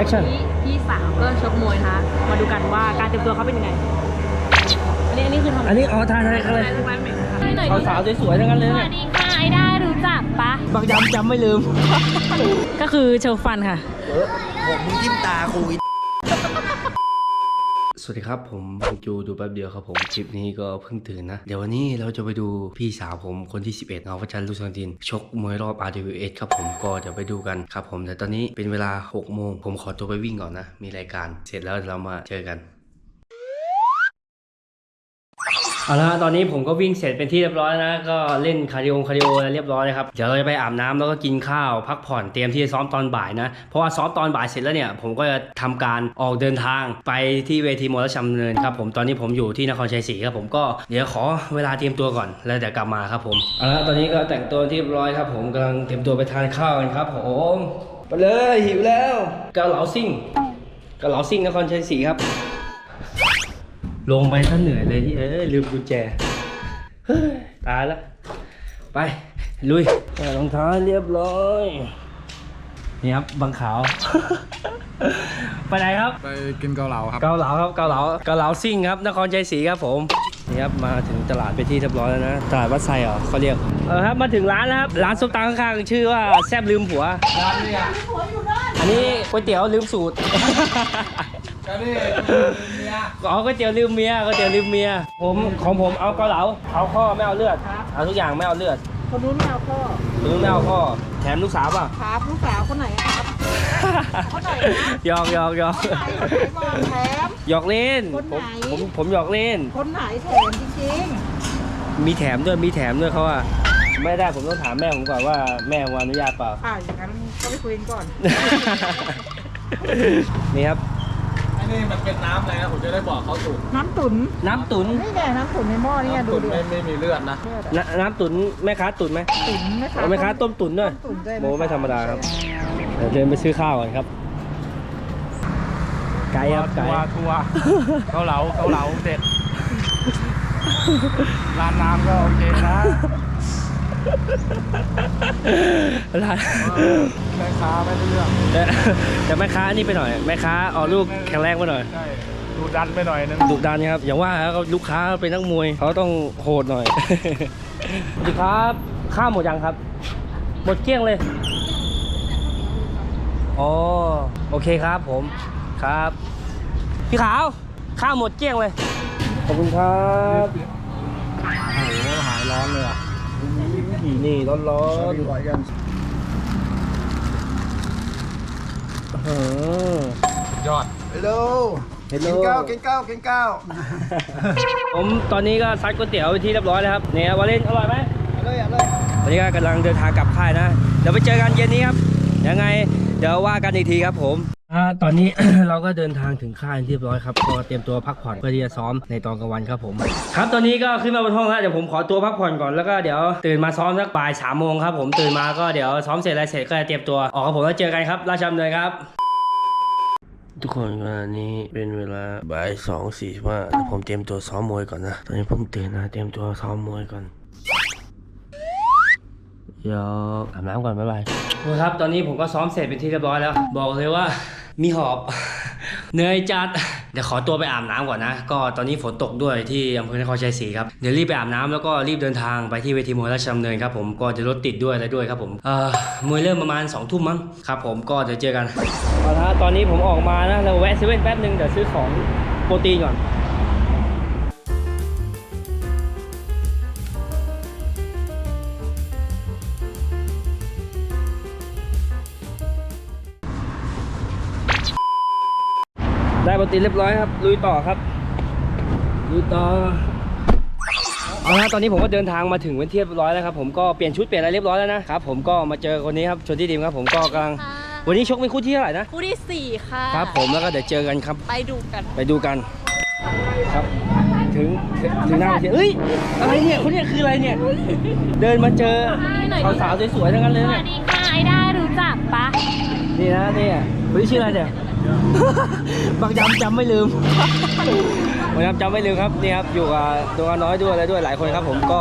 แอคชั่นวันนี้พี่สาวก็ชกมวยนะคะมาดูกันว่าการเตรียมตัวเขาเป็นยังไง อันนี้อันนี้คือทำอันนี้อ๋อทายทายกันเลยร้านเหม็นค่ะหน่อยเอาสาวสวยๆทั้งนั้นเลยสเนี่วัยสดีค่ะไอ้ได้รู้จักปะบางยำจำไม่ลืม ก็คือโชว์ฟันค่ะผมมึงจิ้มตาคุย สวัสดีครับ ผมผมจูดูแป๊บเดียวครับผมคลิปนี้ก็เพิ่งตื่นนะ เดี๋ยววันนี้เราจะไปดูพี่สาวผมคนที่ 11เอาพระจันทร์ลูกสังดิน ชกมวยรอบ RWS ครับผมก็เดี๋ยวไปดูกันครับผมแต่ตอนนี้เป็นเวลา6โมงผมขอตัวไปวิ่งก่อนนะ มีรายการเสร็จแล้วเรามาเจอกัน เอาละตอนนี้ผมก็วิ่งเสร็จเป็นที่เรียบร้อยนะ ก็เล่นคาร์ดิโอคาร์ดิโอเรียบร้อยนะครับ เดี๋ยวเราจะไปอาบน้ำแล้วก็กินข้าวพักผ่อนเตรียมที่จะซ้อมตอนบ่ายนะ เพราะว่าซ้อมตอนบ่ายเสร็จแล้วเนี่ย ผมก็จะทำการออกเดินทางไปที่เวทีมวยราชดำเนินครับผม ตอนนี้ผมอยู่ที่นครชัยศรีครับผม ก็เดี๋ยวขอเวลาเตรียมตัวก่อน แล้วเดี๋ยวกลับมาครับผม เอาละตอนนี้ก็แต่งตัวที่เรียบร้อยครับผมกำลังเตรียมตัวไปทานข้าวกันครับผมไปเลยหิวแล้วเกาเหลาซิ่งเกาเหลาซิ่งนครชัยศรีครับ ลงไปท่าเหนื่อยเลยที่เอ้ยลืมกุญแจเฮ้ยตายละไป ลุยใส่รองเท้าให้เรียบร้อยนี่ครับบังขาว ไปไหนครับ ไปกินเกาเหลาครับ เกาเหลาครับเกาเหลาเกาเหลาซิ่งครับนครชัยศรีครับผมนี่ครับมาถึงตลาดไปนที่เรียบร้อยแล้วนะตลาดวัดไซเหรอเขาเรียกเออครับมาถึงร้านแล้วครับร้านซุปตาข้างๆชื่อว่าแซบลืมผัวร้านนี้อะอันนี้ก๋วยเตี๋ยวลืมสูตรก็นี่เนี่ย อ๋อก๋วยเตี๋ยวลืมเมียก๋วยเตี๋ยวลืมเมีย ผมของผมเอาเกาเหลา เอาข้อไม่เอาเลือด เอาทุกอย่างไม่เอาเลือด คนนู้นไม่เอาพ่อคนนู้นไม่เอาข้อ แถมลูกสาวป่ะ ครับลูกสาวคนไหนอะครับคนไหนนะหยอกหยอกหยอกคนไหนคนไหนบอกแถมหยอกเล่นคนผไหนมผมผมหยอกเล่น คนไหนแถมจริงมีแถมด้วยมีแถมด้วยเขาอะไม่ได้ผมต้องถามแม่ผมก่อนว่าแม่ผมอนุญาตเปล่าๆอ่าอย่างนั้นก็ไปคุยกันก่อน นี่ครับไอ้ นี่มันเป็นน้ำอะไรนะผมจะได้บอกเขาถูกน้ำตุ๋นน้ำตุ๋นนี่ไงน้ำตุ๋นในหม้อนี่ไงน้ำดูตุ๋นดิไม่ไม่มีเลือดนะเลือดอะน้ำน้ำตุ๋นแม่ค้าตุ๋นไหมตุ๋นไหมคะเอาแม่ค้าต้มตุ๋นด้วยตุ๋นด้วยโมไม่ธรรมดาครับเดี๋ยวเดินไปซื้อข้าวก่อนครับ ไก่ครับไก่ทัวร์ทัวร์เกาเหลาเกาเหลาเด็ดร้านน้ำก็โอเคนะ ร้านแม่ค้าไม่ได้เรื่องแต่แต่แม่ค้านี่ไปหน่อย แม่ค้าเอาลูกแข็งแรงไปหน่อย ใช่ดูดันไปหน่อยนึงดุดันครับ อย่างว่าครับลูกค้าเป็นนักมวยเขาต้องโหดหน่อย สวัสดีครับ ข้าวหมดยังครับ หมดเกลี้ยงเลย อ๋อ โอเคครับผม ครับ พี่ขาว ข้าวหมดเกลี้ยงเลย ขอบคุณครับ โอ้โหหายร้อนเลยอะ อีนี่ร้อนร้อนร้อยกันเออยอด ฮัลโหลเฮลโลกินข้าวกินข้าวกินข้าวผมตอนนี้ก็ซัดก๋วยเตี๋ยวไปที่เรียบร้อยแล้วครับเนี่ยวาเลนอร่อยไหมเอาเลยเอาเลยตอนนี้ก็กำลังเดินทางกลับค่ายนะ เดี๋ยวไปเจอกันเย็นนี้ครับ ยังไง เดี๋ยวว่ากันอีกทีครับผม อ่าตอนนี้ เราก็เดินทางถึงค่ายเรียบร้อยครับก็เตรียมตัวพักผ่อนเพื่อที่จะซ้อมในตอนกลางวันครับผม ครับตอนนี้ก็ขึ้นมาบนห้องแล้วเดี๋ยวผมขอตัวพักผ่อนก่อนแล้วก็เดี๋ยวตื่นมาซ้อมสักบ่ายสามโมงครับผมตื่นมาก็เดี๋ยวซ้อมเสร็จอะไรเสร็จก็จะเตรียมตัวออกกับผมแล้วเจอกันครับราชดำเนินครับ ทุกคนวันนี้เป็นเวลาบ่ายสองสี่ว่าผมเตรียมตัวซ้อมมวยก่อนนะตอนนี้ผมตื่นนะเตรียมตัวซ้อมมวยก่อนเดี๋ยวอาบน้ำก่อนบ๊ายบายครับตอนนี้ผมก็ซ้อมเสร็จเป็นที่เรียบร้อยแล้ว บอกเลยว่า มีหอบ เหนื่อยจัด เดี๋ยวขอตัวไปอาบน้ำก่อนนะ ก็ตอนนี้ฝนตกด้วยที่อำเภอนครชัยศรีครับ เดี๋ยวรีบไปอาบน้ำแล้วก็รีบเดินทางไปที่เวทีมวยราชดำเนินครับผม ก็จะรถติดด้วยอะไรด้วยครับผมเอ่อมวยเริ่มประมาณ2องทุ่มมั้งครับผม ก็เดี๋ยวเจอกันเอาละตอนนี้ผมออกมานะ เราแวะเซเว่นแป๊บนึงเดี๋ยวซื้อของโปรตีนก่อน ได้โปรตีนเรียบร้อยครับ ลุยต่อครับ ลุยต่อเอาละตอนนี้ผมก็เดินทางมาถึงเวนเทียบเรียบร้อยแล้วครับผมก็เปลี่ยนชุดเปลี่ยนอะไรเรียบร้อยแล้วนะครับผมก็มาเจอคนนี้ครับชนที่ดิมครับผมก็กำลังค่ะวันนี้ชกเป็นคู่ที่เท่าไหร่นะ คู่ที่สี่ค่ะ ครับผมแล้วก็เดี๋ยวเจอกันครับ ไปดูกัน ไปดูกัน ครับ ถึงถึงถึงหน้าเวทีเอ้ยอะไรเนี่ยคนเนี้คืออะไรเนี่ย เดินมาเจอสาวๆสวยๆทั้งนั้นเลยสเนี่วัยสดีค่ะไอ้ได้รู้จักปะนี่นะเนี่ยคนที่ชื่ออะไรเนี่ย บางจำจำไม่ลืม บางจำจำไม่ลืมครับนี่ครับอยู่กับตัวน้อยด้วยอะไรด้วยหลายคนครับ ผมก็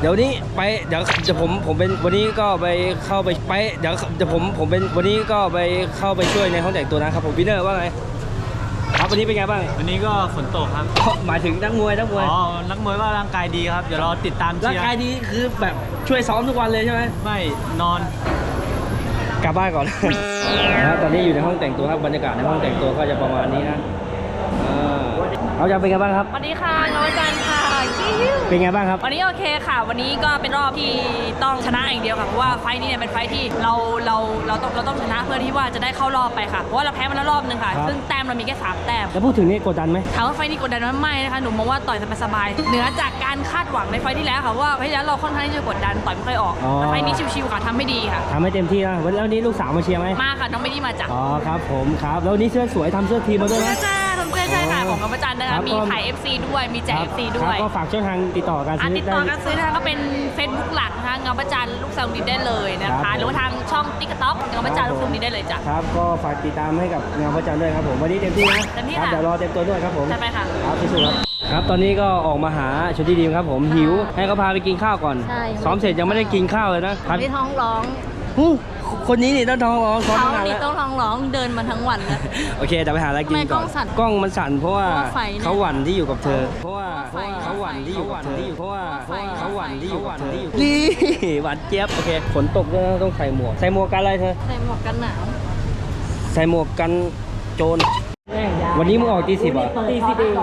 เดี๋ยวนี้ไปเดี๋ยวเดี๋ยวผมผมเป็นวันนี้ก็ไปเข้าไปไปเดี๋ยวเดี๋ยวผมผมเป็นวันนี้ก็ไปเข้าไปช่วยในห้องแต่งตัวนะครับผมวินเนอร์ว่าไงครับวันนี้เป็นไงบ้างวันนี้ก็ฝนตกครับหมายถึงนักมวยนักมวยอ๋อนักมวยก็ร่างกายดีครับเดี๋ยวรอติดตามร่าเชีงยร์กายดีคือแบบช่วยซ้อมทุกวันเลยใช่ไหมไม่นอน กลับบ้านก่อนนะครับตอนนี้อยู่ในห้องแต่งตัวครับบรรยากาศในห้องแต่งตัวก็จะประมาณนี้นะอ่าเราจะเป็นไงบ้างครับสวัสดีค่ะน้องจัน ค่ะกิ้วเป็นไงบ้างครับ วันนี้โอเคค่ะ วันนี้ก็เป็นรอบที่ต้องชนะอย่างเดียวค่ะ เพราะว่าไฟท์นี้เนี่ยเป็นไฟท์ที่เราเราเราต้องเราต้องชนะเพื่อที่ว่าจะได้เข้ารอบไปค่ะ เพราะว่าเราแพ้มาแล้วรอบหนึ่งค่ะ ครับ ซึ่งแต้มเรามีแค่สามแต้ม แล้วพูดถึงนี่กดดันไหม ถามว่าไฟท์นี้กดดันไหมไม่นะคะ หนูมองว่าต่อยสบายๆ เหนือจากการคาดหวังในไฟท์ที่แล้วค่ะว่าไฟท์ที่แล้วเราค่อนข้างที่จะกดดันต่อยไม่ค่อยออกอ๋อ แต่ไฟท์นี้ชิวๆค่ะทำให้ดีค่ะ ทำให้เต็มที่นะวันแล้วนี้ลูกสาวมาเชียร์ไหมมาค่ะน้องไม่ได้มาจาก อ๋อครับผมครับ แล้ววันนี้เสื้อสวยทำเสื้อทีมมาด้วยนะใช่ ของกัมปจันทร์นะครัคะบมีขาย FC ด้วยมีแจก FC คด้รัวบยก็ฝากช่องทางติดต่อการอันซื้อติดได้ต่อการซื้อนะคะก็เป็น Facebook หลักนะคะเงาประจันทร์ลูกสาวดินได้เลยนะครัคะ บ หรือว่าทางช่องติ๊กต็อกเงาประจันทร์ลูกสาวดินได้เลยจ้ะ ครับก็ฝากติดตามให้กับงานพระจันทร์ด้วยครับผมวันนี้เต็มที่นะเต็มที่ครับค่ะ เดี๋ยวรอเต็มตัวด้วยครับผมจัดไปค่ะครับสู้ๆครับ ครับ ตอนนี้ก็ออกมาหาชนที่ดีมครับผมหิว ให้เขาพาไปกินข้าวก่อน ใช่ ซ้อมเสร็จยังไม่ได้กินข้าวเลยนะครับไม่ท้องร้อง หู้คนนี้นี่ต้องท้องร้องซ้อมเขามานานนี่แล้วต้องท้องร้องเดินมาทั้งวันแล้วโอเคเดี๋ยวไปหาอะไรกินทำไมกล้ก่ออนงสั่นกล้องมันสั่นเพราะว่าเพราะว่าไฟเนี่ยเขาหวั่นที่อยู่กับเธอ เพราะว่าเพราะว่าไฟเขาหวั่นที่อยู่กับเธอเพราะว่าเพราะว่าไฟเขาหวั่นที่อยู่กับเธอไฟนี่หวานเจี๊ยบโอเคฝนตกด้วยนะต้องใส่หมวก ใส่หมวกกันอะไรเธอ ใส่หมวกกันหนาว ใส่หมวกกันโจร วันนี้มึงออกตีสิบอะตีสิบเอง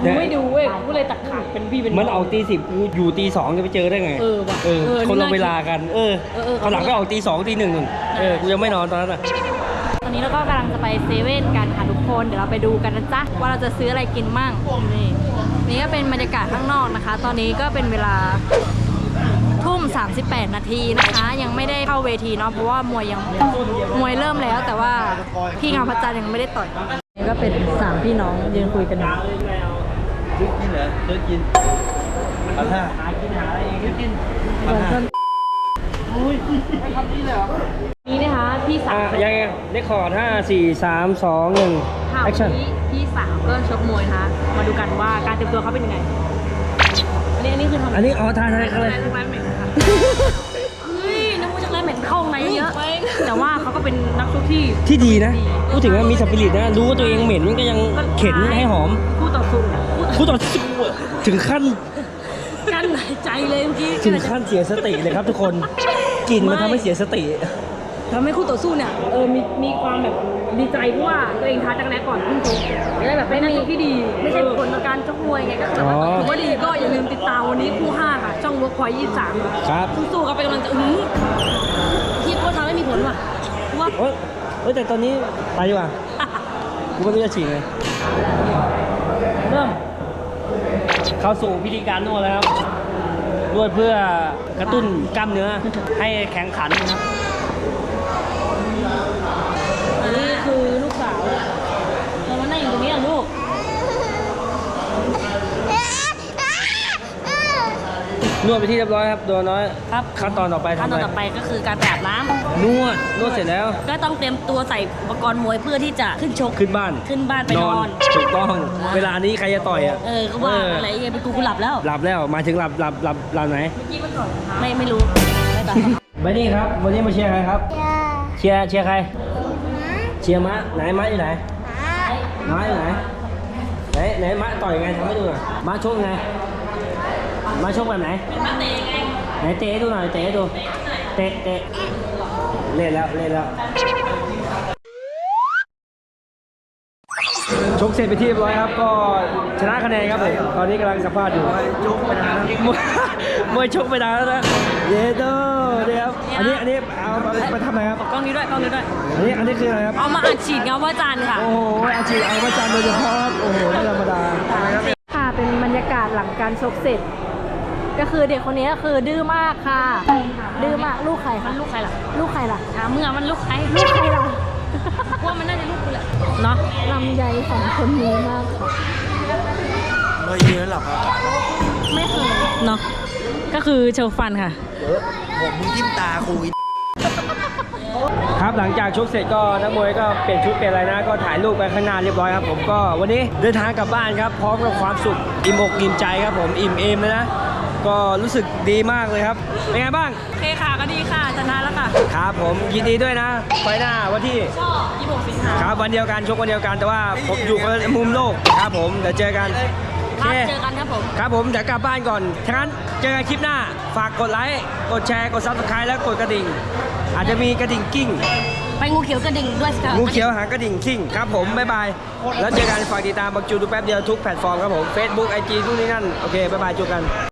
เดี๋ยวไม่ดูเว้ยกูเลยตักขาดเป็นพี่เป็นมันออกตีสิบกูอยู่ตีสองจะไปเจอได้ไง เออว่ะเออเออคนละนี่น่าเวลากัน เออเออเออตอนหลังก็ออกตีสองตีหนึ่งเออกูยังไม่นอนตอนนั้นอะตอนนี้เราก็กำลังจะไปเซเว่นกันค่ะทุกคน เดี๋ยวเราไปดูกันนะจ๊ะว่าเราจะซื้ออะไรกินมั่งนี่นี่ก็เป็นบรรยากาศข้างนอกนะคะ ตอนนี้ก็เป็นเวลาทุ่ม 38 นาทีนะคะ ยังไม่ได้เข้าเวทีเนาะเพราะว่ามวยยังมวยเริ่มแล้วแต่ว่าพี่งามพระจันทร์ยังไม่ได้ต่อยนี่ ก็เป็นสามพี่น้องยืนคุยกันอยู่นี่เหรอเลิกกินเอาท่าหากินหาอะไรเองกินนี่นะคะพี่สาอะวยังไงได้คอร์ดห้าสี่สามสองหนึ่งข่าวแอคชั่นนี้พี่สาวก็ชกมวยนะคะมาดูกันว่าการเตรียมตัวเขาเป็นยังไงอันนี้อันนี้คือทำอันนี้อ๋อทายทายจักันเลยกรแร้เหม็นค่ะเฮ้ยนึกว่าจักรแร้เหม็นเข้าข้างในเยอะแต่ว่า เขาก็เป็นนักชกที่ที่ดีนะ พูดถึงว่ามีสปิริตนะ รู้ว่าตัวเองเหม็นก็ยังเข็นให้หอมคู่ต่อสู้คู่ต่อพูดต่อสู้ถึงขั้นกั้นหายใจเลยเมื่อกี้ถึงขั้นเสียสติเลยครับทุกคนกลิ่นมันทำให้เสียสติทำให้คู่ต่อสู้เนี่ยเออมีมีความแบบดีใจเพราะว่าตัวเองท้าจักรแร้ก่อนขึ้นชกจะได้แบบเป็นนักชกที่ดี ไม่ใช่ผลของการชกมวยไงก็ถือว่าอ๋อถือว่าดีก็อย่าลืมติดตามวันนี้คู่ห้าค่ะช่องเวิร์กพอยยี่สามครับสู้ๆกันเป็นกำลังใจอื้อหือที่พูดทำให้มีผลว่ะ ว่าเฮ้ยเฮ้ยแต่ตอนนี้ไปดีกว่ากูไม่รู้จะฉีกเลยเริ่มเข้าสู่พิธีการนวดแล้วครับนวดเพื่อกระตุ้นกล้ามเนื้อให้แข็งขันนะครับ อันนี้คือลูกสาวเรามานั่งอยู่ตรงนี้อะลูก นวดไปที่เรียบร้อยครับตัวน้อยครับขั้นตอนต่อไปขั้นทำตอะอนไรต่อไปก็คือการไปอาบน้ำนวดนวดเสร็จแล้ว ก็ต้องเตรียมตัวใส่อุปกรณ์มวยเพื่อที่จะขึ้นชกขึ้นบ้านขึ้นบ้านไปนอนถูกต้องเวลานี้ใครจะต่อยอะเออก็ว่าเอออะไรเงี้ยเป็นกูกูหลับแล้วหลับแล้วหมายถึงหลับหลับหลับหลับไหนไม่ไม่รู้ไม่ต่อไปนี่ครับวันนี้มาเชียร์ใครครับเชียร์เชียร์ใครเชียร์มะไหนมะอยู่ไหนมะอยู่ไหนไหนไหนมะต่อยยังไงทำให้ดูหน่อยมะชกไง มะชกแบบไหนมาเตะไงไหนเตะให้ดูหน่อยเตะให้ดูเตะเตะเล่นแล้วเล่นแล้วชกเสร็จไปที่เรียบร้อยครับ ก็ชนะคะแนนครับผมตอนนี้กำลังสัมภาษณ์อยู่ชกไปนานมวยมวยชกไปนานแล้วนะเยโดเดี๋ยวอันนี้อันนี้เอาเอาไปทำอะไรครับกล้องนี้ด้วยกล้องนี้ด้วยอันนี้อันนี้คืออะไรครับเอามาอัดฉีดเงาว่าจันทร์ค่ะโอ้โหอาชีพเอามาจันโดยเฉพาะครับโอ้โหไม่ธรรมดาค่ะเป็นบรรยากาศหลังการชกเสร็จ ก็คือเด็กคนนี้ก็คือดื้อมากค่ะ ดื้อมากลูกใครคะลูกใครล่ะ ลูกใครล่ะถามมึงอะมันลูกใครลูกใครล่ะว่ามันน่าจะลูกกูแหละเนาะลำไยสองคนนี้มากค่ะเรายืนหลับอะไม่เคยเนาะก็คือโชว์ฟันค่ะผมมึงจิ้มตาคุยครับหลังจากชกเสร็จก็นักมวยก็เปลี่ยนชุดเปลี่ยนอะไรนะ ก็ถ่ายรูปไปข้างหน้าเรียบร้อยครับผมก็วันนี้เดินทางกลับบ้านครับ พร้อมกับความสุขอิ่มอกอิ่มใจครับผมอิ่มเอมเลยนะ ก็รู้สึกดีมากเลยครับ เป็นไงบ้าง โอเคค่ะก็ดีค่ะชนะแล้วค่ะครับผมยินดีด้วยนะ ไฟหน้าวันที่ชอบยี่สิบสิงหาครับวันเดียวกันชกวันเดียวกันแต่ว่าผมอยู่คนละมุมโลกครับผมเดี๋ยวเจอกันโอครัเคบเจอกันครับผม ครับผมเดี๋ยวกลับบ้านก่อนฉะนั้นเจอกันคลิปหน้า ฝากกดไลค์ กดแชร์ กดซับสไครต์แล้วกดกระดิ่ง อาจจะมีกระดิ่งกิ้ง ไปงูเขียวกระดิ่งด้วยสิคะ งูเขียวหางกระดิ่งกิ้ง ครับผม บ๊ายบาย แล้วเจอกันฝากติดตามบักจูดูแป๊บเดียวทุกแพลตฟอร์มครับผม Facebook IG ทุกนี้นั่น โอเค บ๊ายบายจูกัน